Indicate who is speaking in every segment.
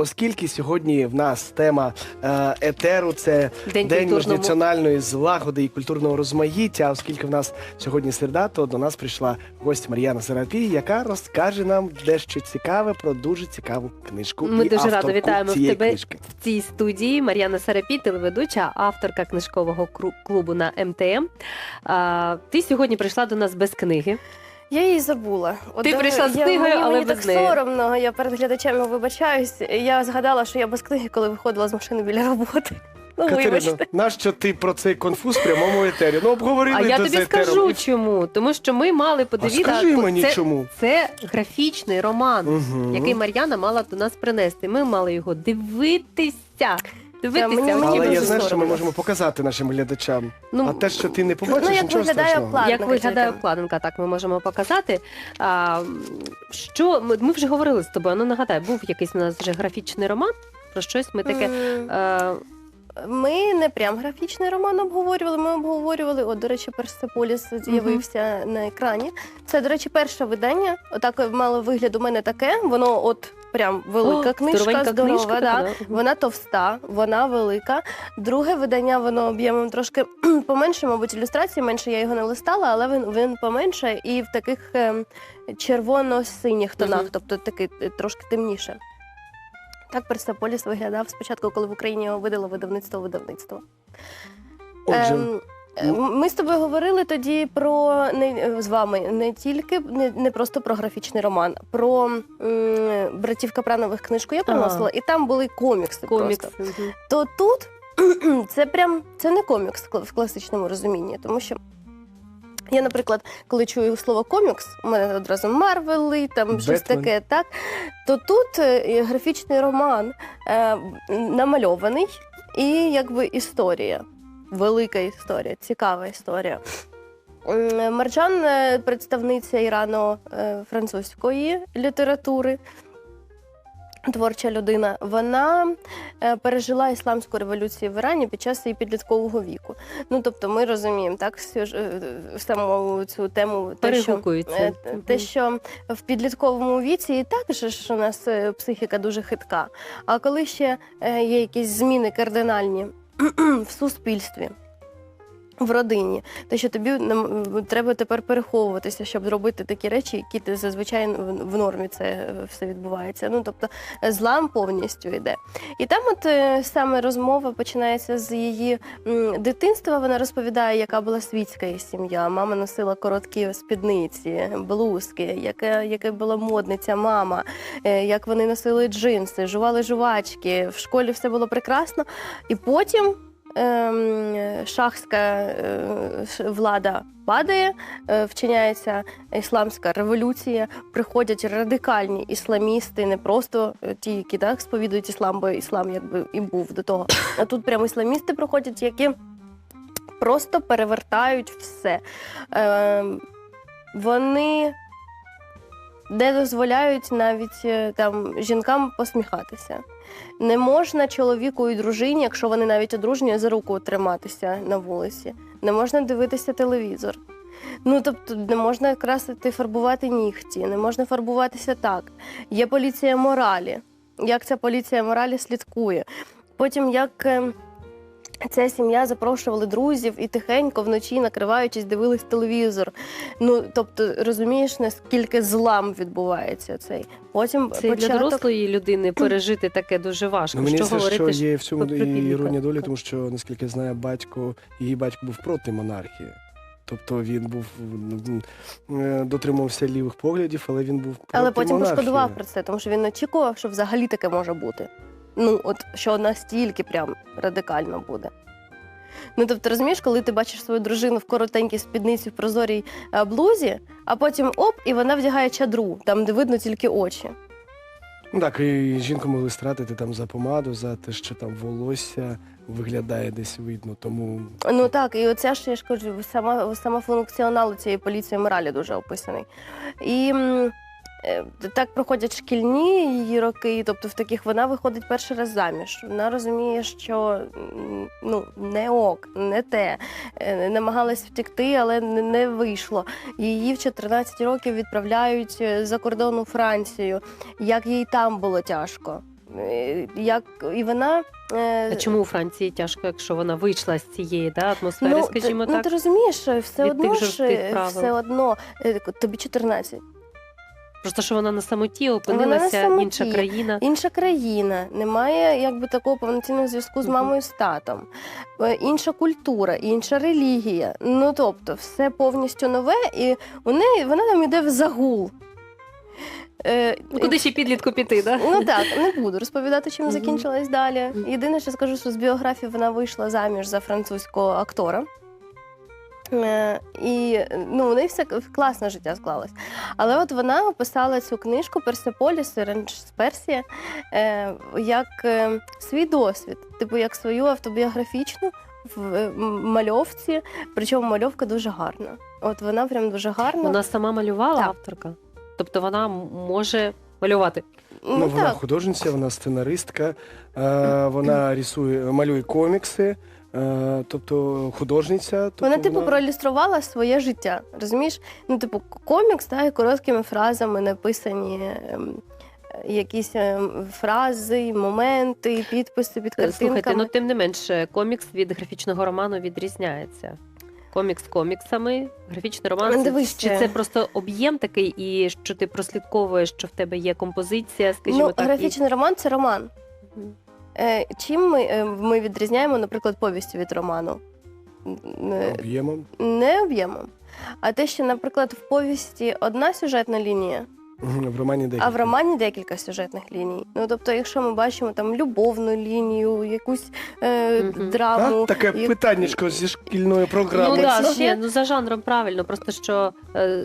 Speaker 1: оскільки сьогодні в нас тема е, етеру це
Speaker 2: День
Speaker 1: день міжнаціональної злагоди і культурного розмаїття. Оскільки в нас сьогодні середа, то до нас прийшла гость Мар'яна Серапій, яка розкаже нам дещо цікаве про дуже цікаву книжку.
Speaker 2: Ми
Speaker 1: і
Speaker 2: дуже радо вітаємо в тебе
Speaker 1: книжки.
Speaker 2: в цій студії. Мар'яна Сарапій, телеведуча, авторка книжкового клубу на МТМ. А, ти сьогодні прийшла до нас без книги.
Speaker 3: Я її забула. От
Speaker 2: Ти прийшла з
Speaker 3: я,
Speaker 2: книгою,
Speaker 3: мені,
Speaker 2: але
Speaker 3: мені
Speaker 2: без
Speaker 3: так
Speaker 2: неї.
Speaker 3: соромно. Я перед глядачами вибачаюсь. Я згадала, що я без книги, коли виходила з машини біля роботи. Ну,
Speaker 1: Катерино,
Speaker 3: вибачте.
Speaker 1: нащо ти про цей конфуз в прямому етері? Ну обговорили
Speaker 2: А я
Speaker 1: до
Speaker 2: тобі скажу чому. Тому що ми мали
Speaker 1: А
Speaker 2: подивитися.
Speaker 1: скажи мені
Speaker 2: це,
Speaker 1: чому.
Speaker 2: це графічний роман,
Speaker 1: Мгм.
Speaker 2: який Мар'яна мала до нас принести. Ми мали його дивитися. Дивитися,
Speaker 3: мені-
Speaker 1: Але я
Speaker 2: дуже
Speaker 1: знаю, що ми
Speaker 2: соромно.
Speaker 1: можемо показати нашим глядачам.
Speaker 2: Ну,
Speaker 1: а те, що ти не побачиш,
Speaker 3: Ну, як
Speaker 1: нічого
Speaker 3: виглядає
Speaker 1: страшного.
Speaker 3: обкладинка.
Speaker 2: Як виглядає обкладинка, так ми можемо показати. А, що ми, ми вже говорили з тобою. Ну нагадай, був якийсь у нас вже графічний роман. Про щось ми таке.
Speaker 3: М,
Speaker 2: Е,
Speaker 3: Ми не прям графічний роман обговорювали. Ми обговорювали. От, до речі, Персеполіс з'явився на екрані. Це, до речі, перше видання. Отак мало вигляд у мене таке. Воно от прям велика
Speaker 2: о,
Speaker 3: книжка, здорова.
Speaker 2: книжка,
Speaker 3: да.
Speaker 2: да.
Speaker 3: Вона товста, вона велика. Друге видання, воно об'ємом трошки поменше, мабуть, ілюстрації менше, я його не листала, але він, він поменше і в таких ем, червоно-синіх тонах,
Speaker 2: Мгм.
Speaker 3: тобто такий е, трошки темніше. Так Персеполіс виглядав спочатку, коли в Україні його видало видавництво видавництво.
Speaker 1: Отже,
Speaker 3: Ем, Ми з тобою говорили тоді про не з вами не тільки не, не просто про графічний роман, про м, братів Капранових книжку я приносила, і там були комікси.
Speaker 2: Комікс.
Speaker 3: Просто.
Speaker 2: Мгм.
Speaker 3: То тут це прям це не комікс в кла- в класичному розумінні, тому що. Я, наприклад, коли чую слово комікс, у мене одразу Марвели, там щось
Speaker 1: Бетмен.
Speaker 3: таке, так то тут е, графічний роман е, намальований і якби історія, велика історія, цікава історія. Марджан е, представниця ірано-французької літератури, творча людина. Вона е, пережила ісламську революцію в Ірані під час її підліткового віку. Ну тобто, ми розуміємо так е, саму цю тему, те, що, е, те, що в підлітковому віці і так же ж у нас е, психіка дуже хитка. А коли ще е, є якісь зміни кардинальні в суспільстві. В родині, те, що тобі треба тепер переховуватися, щоб зробити такі речі, які ти зазвичай в нормі це е, все відбувається. Ну тобто е, злам повністю йде. І там, от е, саме розмова починається з її дитинства. Вона розповідає, яка була світська її сім'я. Мама носила короткі спідниці, блузки, яка, яка була модниця мама, як вони носили джинси, жували жувачки. В школі все було прекрасно. І потім. Ем, Шахська е, влада падає, е, вчиняється ісламська революція, приходять радикальні ісламісти, не просто е, ті, які так сповідують іслам, бо іслам якби і був до того. А тут прямо ісламісти приходять, які просто перевертають все. Е, вони не дозволяють навіть там жінкам посміхатися. Не можна чоловіку і дружині, якщо вони навіть одружені, за руку триматися на вулиці. Не можна дивитися телевізор. Ну тобто не можна красити, фарбувати нігті, не можна фарбуватися так. Є поліція моралі. Як ця поліція моралі слідкує? Потім як. Ця сім'я запрошували друзів і тихенько вночі, накриваючись, дивились телевізор. Ну тобто, розумієш, наскільки злам відбувається цей. Потім
Speaker 2: Це і для дорослої людини пережити таке дуже важко.
Speaker 1: Ну, мені
Speaker 2: що
Speaker 1: здається,
Speaker 2: говорити
Speaker 1: що є в цьому іронія долі, тому що, наскільки я знаю, батько, її батько був проти монархії. Тобто він був м, е, дотримувався лівих поглядів, але він був проти
Speaker 3: Але потім
Speaker 1: монархії.
Speaker 3: пошкодував про це, тому що він очікував, що взагалі таке може бути. Ну, от що настільки прям радикально буде. Ну, тобто, розумієш, коли ти бачиш свою дружину в коротенькій спідниці в прозорій е, блузі, а потім оп, і вона вдягає чадру, там де видно тільки очі.
Speaker 1: Ну так, і жінку могли стратити там за помаду, за те, що там волосся виглядає десь видно. Тому
Speaker 3: Ну так, і оця ж я ж кажу, сама, сама функціонал цієї поліції моралі дуже описаний. І м, е, так проходять шкільні її роки, тобто в таких вона виходить перший раз заміж. Вона розуміє, що м, ну, не ок, не те. Е, Намагалась втекти, але не, не вийшло. Її в 14 років відправляють е, за кордон у Францію. Як їй там було тяжко. Е, Як і вона е,
Speaker 2: А чому у Франції тяжко, якщо вона вийшла з цієї да, атмосфери,
Speaker 3: ну,
Speaker 2: скажімо
Speaker 3: ти,
Speaker 2: так?
Speaker 3: ну, ти розумієш, що все
Speaker 2: від
Speaker 3: одно
Speaker 2: тих
Speaker 3: ж
Speaker 2: жорстких правил?
Speaker 3: все одно е, тобі 14.
Speaker 2: Просто що вона на самоті
Speaker 3: Вона на
Speaker 2: опинилася,
Speaker 3: самоті.
Speaker 2: інша країна.
Speaker 3: Інша країна, немає якби такого повноцінного зв'язку з мамою з татом, Е, інша культура, інша релігія. Ну тобто, все повністю нове, і у неї вона там іде в загул. Е,
Speaker 2: Ну, куди ще підлітку піти, да?
Speaker 3: Ну так, не буду розповідати, чим
Speaker 2: Мгм.
Speaker 3: закінчилось далі. Єдине, що скажу, що з біографії вона вийшла заміж за французького актора. Е, І ну, у неї все класне життя склалось. Але от вона описала цю книжку Персеполіс Ренч з Персія е, як е, свій досвід, типу як свою автобіографічну в мальовці. Причому мальовка дуже гарна. От вона прям дуже гарна.
Speaker 2: Вона сама малювала
Speaker 3: Так.
Speaker 2: авторка. Тобто вона може малювати.
Speaker 3: ну,
Speaker 1: Ну, вона
Speaker 3: так.
Speaker 1: художниця, вона сценаристка, вона рисує, малює комікси, е, тобто художниця. Тобто
Speaker 3: Вона, типу, проілюструвала своє життя. Розумієш? Ну, типу, комікс, та, і короткими фразами написані ем, якісь ем, фрази, моменти, підписи під
Speaker 2: Слухайте, ну тим не менше, комікс від графічного роману відрізняється. Комікс коміксами, графічний роман.
Speaker 3: Ну, дивись,
Speaker 2: чи
Speaker 3: це-
Speaker 2: просто об'єм такий, і що ти прослідковуєш, що в тебе є композиція, скажімо
Speaker 3: ну,
Speaker 2: так.
Speaker 3: графічний роман це роман. Е, чим ми, е, ми відрізняємо, наприклад, повісті від роману? Е,
Speaker 1: об'ємом.
Speaker 3: Не об'ємом. А те, що, наприклад, в повісті одна сюжетна лінія,
Speaker 1: В романі декілька.
Speaker 3: А в романі декілька сюжетних ліній. Ну тобто, якщо ми бачимо там любовну лінію, якусь е,
Speaker 2: Мгм.
Speaker 3: драму,
Speaker 1: А, таке
Speaker 3: і-
Speaker 1: питаннячко зі шкільної програми.
Speaker 2: Ну да, ну,
Speaker 3: ще-
Speaker 2: ну за жанром правильно. Просто що е,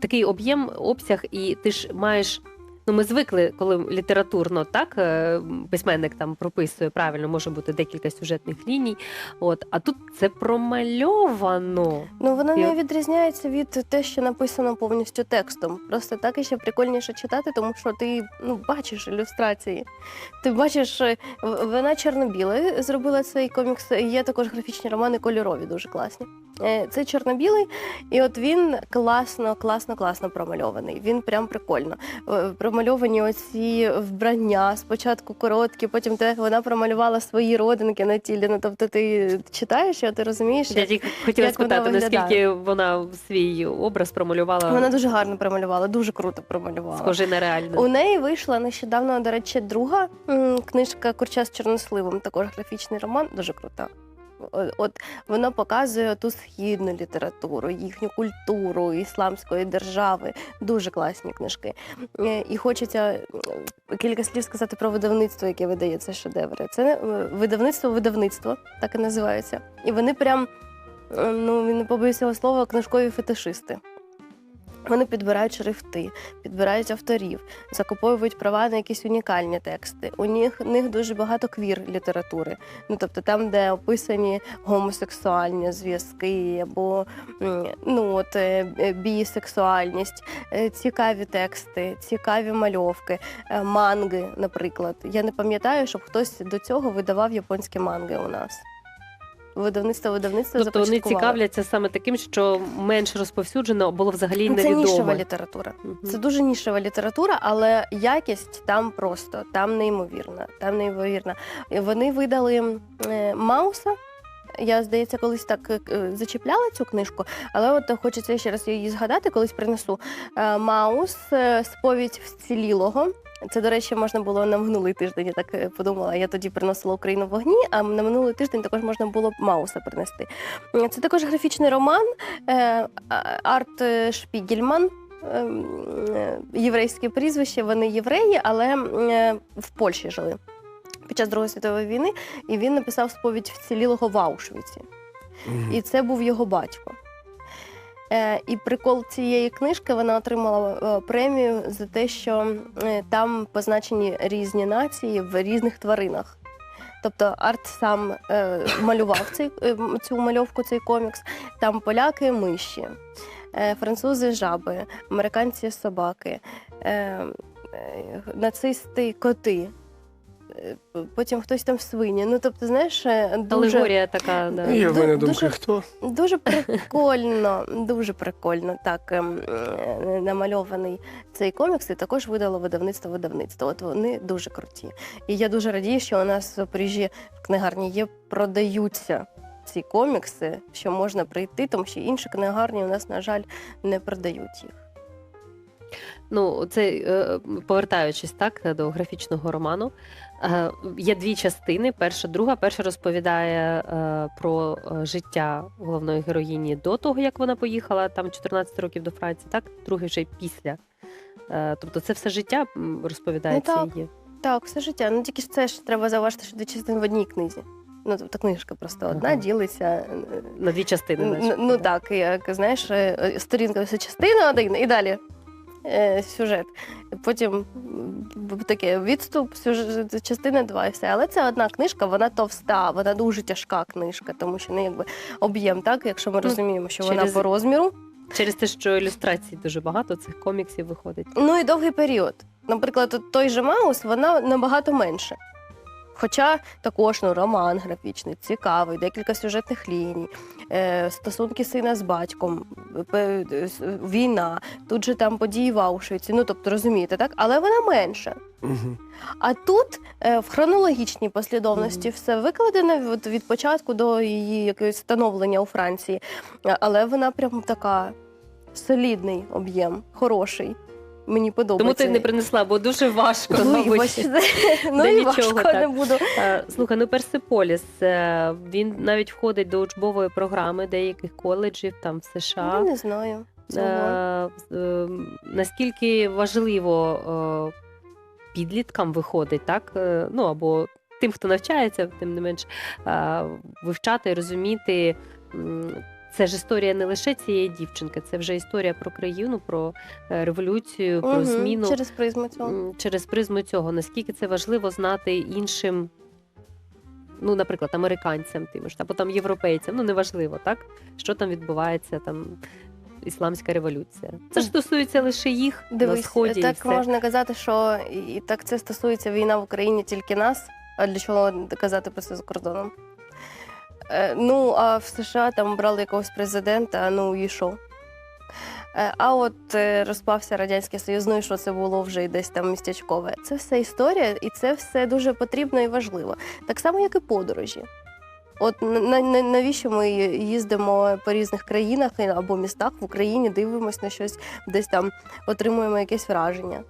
Speaker 2: такий об'єм, обсяг, і ти ж маєш. Ну, ми звикли, коли літературно так е, письменник там прописує правильно, може бути декілька сюжетних ліній. От, а тут це промальовано.
Speaker 3: ну воно
Speaker 2: І
Speaker 3: не відрізняється від те, що написано повністю текстом. Просто так і ще прикольніше читати, тому що ти ну бачиш ілюстрації. Ти бачиш, е, вона чорно-біла зробила цей комікс. Є також графічні романи кольорові, дуже класні. Е, Це чорно-білий, і от він класно, класно, класно промальований. Він прям прикольно. Промальовані оці вбрання, спочатку короткі, потім те вона промалювала свої родинки на тілі. Ну тобто ти читаєш, і ти розумієш,
Speaker 2: Я тільки хотіла спитати, наскільки вона свій образ промалювала
Speaker 3: вона дуже гарно промалювала, дуже круто промалювала.
Speaker 2: схожий на реальний.
Speaker 3: У неї вийшла нещодавно, до речі, друга книжка Курча з чорносливом, також графічний роман, дуже крута. От воно показує ту східну літературу, їхню культуру ісламської держави. Дуже класні книжки. Е, І хочеться кілька слів сказати про видавництво, яке видає це шедеври. Це е, видавництво видавництво, так і називається. І вони прям, е, ну не побоюся цього слова, книжкові фетишисти. Вони підбирають шрифти, підбирають авторів, закуповують права на якісь унікальні тексти. У них, них дуже багато квір літератури. Ну тобто там, де описані гомосексуальні зв'язки або ну от е, бісексуальність, е, цікаві тексти, цікаві мальовки, е, манги, наприклад. Я не пам'ятаю, щоб хтось до цього видавав японські манги у нас. Видавництво видавництво
Speaker 2: Тобто вони цікавляться саме таким, що менш розповсюджено було взагалі
Speaker 3: Ну, Це нішева література.
Speaker 2: Мгм.
Speaker 3: Це дуже нішева література, але якість там просто там неймовірна. Там неймовірна. Вони видали е, Мауса. Я, здається, колись так е, зачіпляла цю книжку, але от хочеться ще раз її згадати, колись принесу. Е, Маус, е, сповідь вцілілого. Це, до речі, можна було на минулий тиждень. Я так е, подумала. Я тоді приносила Україну в вогні, а на минулий тиждень також можна було Мауса принести. Це також графічний роман е, Арт Шпігельман. ем, е, Єврейське прізвище, вони євреї, але в Польщі жили під час Другої світової війни, і він написав сповідь вцілілого в Аушвіці.
Speaker 1: Мгм.
Speaker 3: І це був його батько. Е, і прикол цієї книжки вона отримала е, премію за те, що е, там позначені різні нації в різних тваринах. Тобто арт сам е, малював цей, цю мальовку, цей комікс. Там поляки миші, е, французи жаби, американці собаки, е, е, нацисти коти. Е, потім хтось там свині. Ну тобто, знаєш, е, дуже,
Speaker 2: Алегорія така, да.
Speaker 1: І в
Speaker 3: ду-
Speaker 1: мене
Speaker 3: дуже-
Speaker 1: хто?
Speaker 3: дуже прикольно, дуже прикольно так ем, е, намальований цей комікс, і також видало видавництво видавництво. От вони дуже круті. І я дуже радію, що у нас в Запоріжжі в книгарні є, продаються. Ці комікси, що можна прийти, тому що інші книгарні у нас, на жаль, не продають їх.
Speaker 2: Ну, це е, повертаючись так до графічного роману. е, Є дві частини. Перша, друга. Перша розповідає е, про життя головної героїні до того, як вона поїхала там 14 років до Франції, так? Другий вже після. Тобто це все життя розповідається
Speaker 3: Ну, так.
Speaker 2: її.
Speaker 3: Так, все життя. Ну тільки ж це ж треба зауважити, що дві частини в одній книзі. Ну, тобто книжка просто одна
Speaker 2: Ага.
Speaker 3: ділиться.
Speaker 2: На дві частини.
Speaker 3: Ну,
Speaker 2: наче.
Speaker 3: ну так, як знаєш, сторінка частина один, і далі е, сюжет. Потім таке відступ, сюжет, частина два і все. Але це одна книжка, вона товста, вона дуже тяжка книжка, тому що не якби об'єм, так, якщо ми
Speaker 2: Ну,
Speaker 3: розуміємо, що вона
Speaker 2: через-
Speaker 3: по розміру.
Speaker 2: Через те, що ілюстрацій дуже багато цих коміксів виходить.
Speaker 3: Ну і довгий період. Наприклад, от той же Маус, вона набагато менше. Хоча також ну, роман графічний, цікавий, декілька сюжетних ліній, е, стосунки сина з батьком, с- війна, тут же там події в Аушвіці, ну тобто розумієте, так? Але вона менша.
Speaker 1: Угу.
Speaker 3: А тут е, в хронологічній послідовності все викладено від, від початку до її якогось становлення у Франції. Але вона прям така солідний об'єм, хороший. Мені подобається.
Speaker 2: Тому ти не принесла, бо дуже важко.
Speaker 3: Ну, і
Speaker 2: мабуть.
Speaker 3: важко, ну, і
Speaker 2: нічого,
Speaker 3: важко
Speaker 2: так.
Speaker 3: не буду.
Speaker 2: Е, Слухай, ну Персиполіс, е, він навіть входить до учбової програми деяких коледжів там в США.
Speaker 3: не знаю. цього.
Speaker 2: Е, е, Наскільки важливо е, підліткам виходить, так? Е, Ну або тим, хто навчається, тим не менш, е, вивчати, розуміти. м, Це ж історія не лише цієї дівчинки, це вже історія про країну, про е, революцію, про
Speaker 3: Мгм,
Speaker 2: зміну
Speaker 3: Через призму цього.
Speaker 2: через призму цього, наскільки це важливо знати іншим, ну, наприклад, американцям тим ж, або там європейцям, ну неважливо, так? Що там відбувається, там ісламська революція. Це ж стосується лише їх на
Speaker 3: Дивись,
Speaker 2: сході. і
Speaker 3: так
Speaker 2: все.
Speaker 3: можна казати, що і і так це стосується війна в Україні тільки нас. А для чого казати про це за кордоном? Е, ну, а в США там брали якогось президента, ну і що? Е, А от е, розпався Радянський Союз, ну і що це було вже десь там містечкове. Це все історія, і це все дуже потрібно і важливо. Так само, як і подорожі. От на, на, навіщо ми їздимо по різних країнах або містах в Україні, дивимося на щось, десь там отримуємо якесь враження.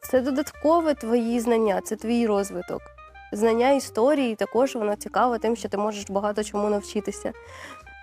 Speaker 3: Це додаткове твої знання, це твій розвиток. Знання історії також воно цікаво тим, що ти можеш багато чому навчитися.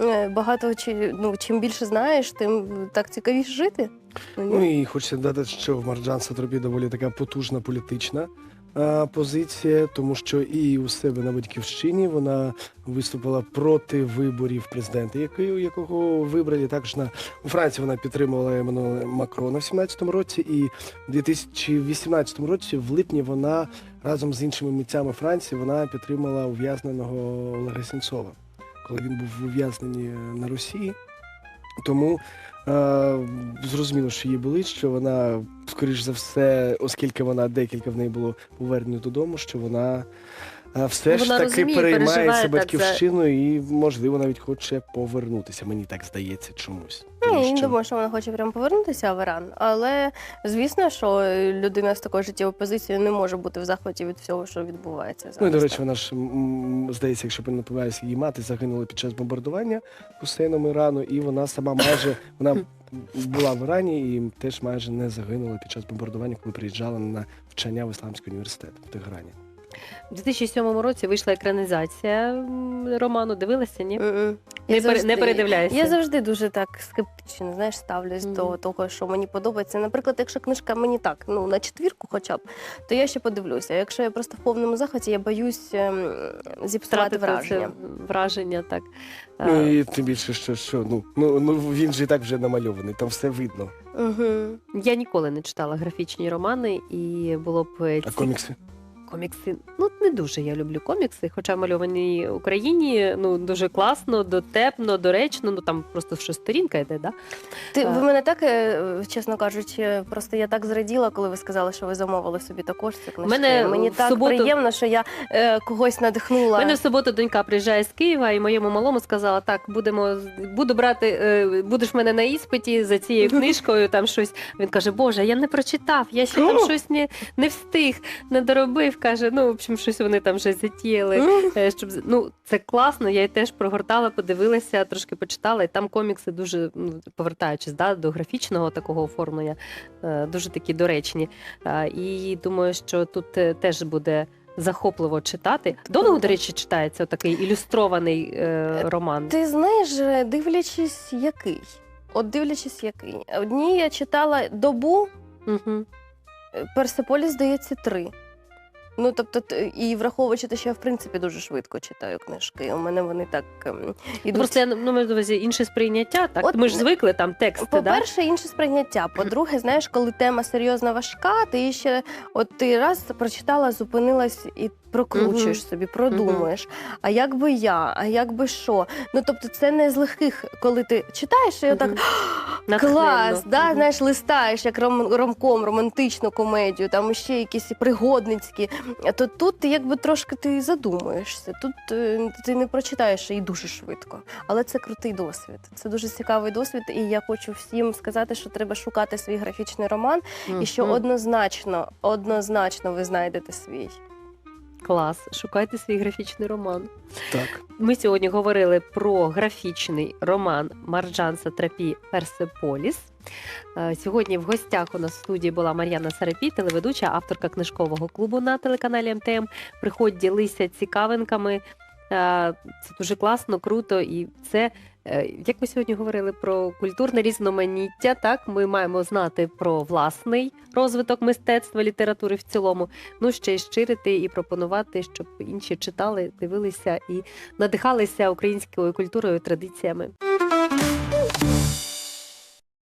Speaker 3: Е, Багато чи- ну, чим більше знаєш, тим так цікавіше жити. Ну.
Speaker 1: Ну і хочеться додати, що в Марджан Сатропі доволі така потужна політична позиція, тому що і у себе на батьківщині вона виступила проти виборів президента, який, якого вибрали також на у Франції. Вона підтримувала Еммануела Макрона в 17-му році, і в 2018 році, в липні, вона разом з іншими митцями Франції вона підтримала ув'язненого Олега Сенцова, коли він був ув'язнений на Росії. Тому е, зрозуміло, що її болить, що вона, скоріш за все, оскільки вона декілька в неї було повернення додому, що вона е, все ж
Speaker 2: Вона
Speaker 1: таки
Speaker 2: розуміє,
Speaker 1: переймається
Speaker 2: переживає так за-
Speaker 1: батьківщиною і, можливо, навіть хоче повернутися. Мені так здається чомусь.
Speaker 3: Ні,
Speaker 1: Тому
Speaker 3: я не думаю, що вона хоче прям повернутися в Іран. Але звісно, що людина з такою життєвою позицією не може бути в захваті від всього, що відбувається зараз.
Speaker 1: Ну і до речі, вона ж м, здається, якщо не помиляюся, її мати загинула під час бомбардування Хусейном Ірану, і вона сама майже вона була в Ірані і теж майже не загинула під час бомбардування, коли приїжджала на навчання в Ісламський університет в Тегерані.
Speaker 2: У 2007 році вийшла екранізація м, роману. Дивилася, ні? Не,
Speaker 3: завжди-
Speaker 2: не передивляйся.
Speaker 3: Я завжди дуже так скептично, знаєш, ставлюсь
Speaker 2: Мгм.
Speaker 3: до того, що мені подобається. Наприклад, якщо книжка мені так, ну на четвірку, хоча б, то я ще подивлюся. Якщо я просто в повному захваті, я боюсь ем, зіпсувати враження.
Speaker 2: це враження, так.
Speaker 1: Ну
Speaker 2: Е,
Speaker 1: і тим більше, що, що ну, ну, ну він же і так вже намальований, там все видно.
Speaker 3: Угу.
Speaker 2: Я ніколи не читала графічні романи, і було б е,
Speaker 1: А
Speaker 2: ці-
Speaker 1: комікси?
Speaker 2: Комікси. Ну, не дуже я люблю комікси, хоча мальовані в Україні ну дуже класно, дотепно, доречно. Ну там просто що сторінка йде, да?
Speaker 3: Ти ви мене так, е, чесно кажучи, просто я так зраділа, коли ви сказали, що ви замовили собі також ці книжки.
Speaker 2: Мене
Speaker 3: Мені
Speaker 2: в
Speaker 3: так
Speaker 2: суботу-
Speaker 3: приємно, що я е, когось надихнула.
Speaker 2: У мене в суботу донька приїжджає з Києва, і моєму малому сказала: так, будемо буду брати, е, будеш в мене на іспиті за цією книжкою. Там щось. Він каже: Боже, я не прочитав, я ще там щось не, не встиг, не доробив. Каже, ну, в общем, щось вони там вже затіяли. Е, Щоб ну це класно. Я й теж прогортала, подивилася, трошки почитала, і там комікси дуже ну, повертаючись да, до графічного такого оформлення, е, дуже такі доречні. Е, І думаю, що тут теж буде. Захопливо читати. Довго, до речі, читається такий ілюстрований е, роман.
Speaker 3: Ти знаєш, дивлячись, який. От дивлячись, який. Одні я читала добу,
Speaker 2: Угу.
Speaker 3: е, здається, три. Ну, тобто, т- і враховуючи те, що я в принципі дуже швидко читаю книжки. У мене вони так ем,
Speaker 2: Ну,
Speaker 3: ідуть.
Speaker 2: просто я ну, маю на увазі інше сприйняття. Так
Speaker 3: От,
Speaker 2: ми ж звикли там тексти. Да?
Speaker 3: По-перше, інше сприйняття. По-друге, знаєш, коли тема серйозна важка, ти ще от ти раз прочитала, зупинилась і прокручуєш
Speaker 2: Мгм.
Speaker 3: собі, продумуєш. А як би я, а як би що? Ну тобто, це не з легких, коли ти читаєш і отак.
Speaker 2: Мгм.
Speaker 3: Клас,
Speaker 2: Натхненно.
Speaker 3: да,
Speaker 2: Мгм.
Speaker 3: знаєш, листаєш як ром, ромком, романтичну комедію, там ще якісь пригодницькі. То тут ти якби трошки ти задумуєшся. Тут е, ти не прочитаєш і дуже швидко. Але це крутий досвід. Це дуже цікавий досвід, і я хочу всім сказати, що треба шукати свій графічний роман, і що
Speaker 2: Мгм.
Speaker 3: однозначно, однозначно ви знайдете свій.
Speaker 2: Клас, шукайте свій графічний роман.
Speaker 1: Так.
Speaker 2: Ми сьогодні говорили про графічний роман Марджан Сатрапі Персеполіс. Е, Сьогодні в гостях у нас в студії була Мар'яна Сарапі, телеведуча, авторка книжкового клубу на телеканалі МТМ. Приходь, ділися цікавинками. Е, Це дуже класно, круто. І це, як ми сьогодні говорили про культурне різноманіття, так ми маємо знати про власний розвиток мистецтва, літератури в цілому. Ну ще й щирити і пропонувати, щоб інші читали, дивилися і надихалися українською культурою, традиціями.